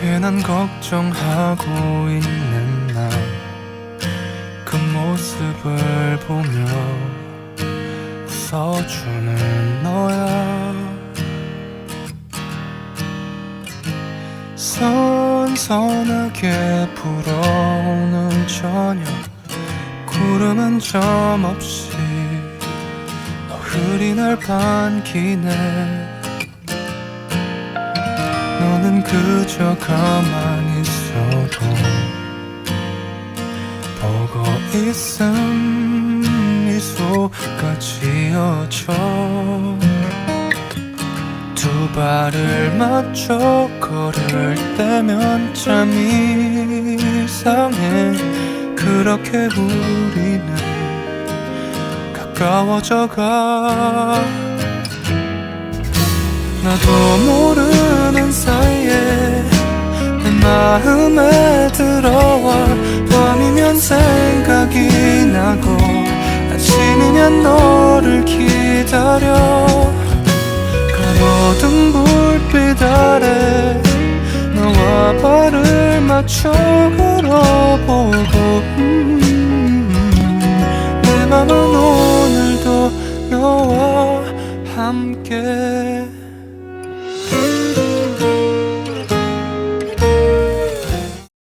괜한 걱정하고 있는 나 그 모습을 보며 웃어주는 너야. 선선하게 불어오는 저녁 구름 한점 없이 너 흐린 날 반기네 너는 그저 가만히 있어도 보고 있음 미소가 지어져. 두 발을 맞춰 걸을 때면 참 이상해. 그렇게 우리는 가까워져가. 나도 모르 들어와 밤이면 생각이 나고 아침이면 너를 기다려. 가로등 불빛 아래 너와 발을 맞춰 걸어보고 음, 내 맘은 오늘도 너와 함께